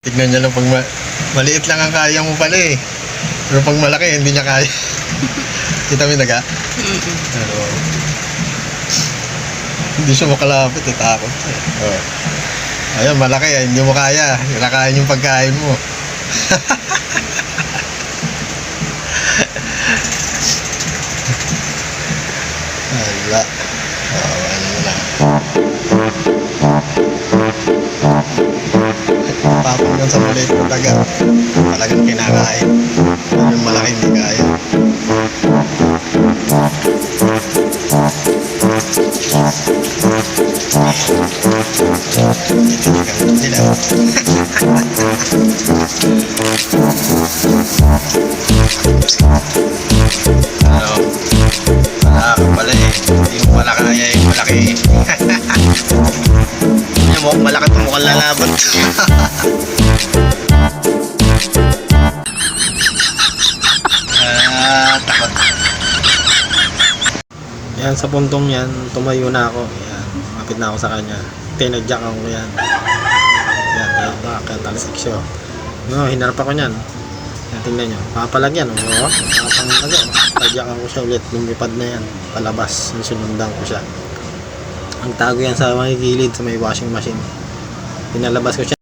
Tignan niya lang pag ma- maliit lang ang kaya mo pala eh. Pero pag malaki, hindi niya kaya. Kita mo yung daga? Pero, hindi siya makalapit eh, takot. Eh. Oh. Ayun, malaki eh, hindi mo kaya. Kinakain yung pagkain mo. Wala. Oh, ano na. Tapos lang sa maliit na daga. Talagang kinakain. Yung malaki hindi kaya. Titigan sila. Ano? Ah, pala eh. Hindi mo malaki eh. Yung malaki mukhang lalaban. ah, takot. Yan, sa puntong yan, tumayo na ako. Yan, mapit na ako sa kanya. Tinadyak ako yan. Yan, tinadyak, kaya talisik siya. No, hinarap ako niyan. Yan, tingnan nyo. Papalag yan, oh. Papalag yan. Tadyak ako siya ulit. Lumipad na yan. Palabas. Sinundan ko siya. Ang tago yan sa may gilid, sa may washing machine. Pinalabas ko siya.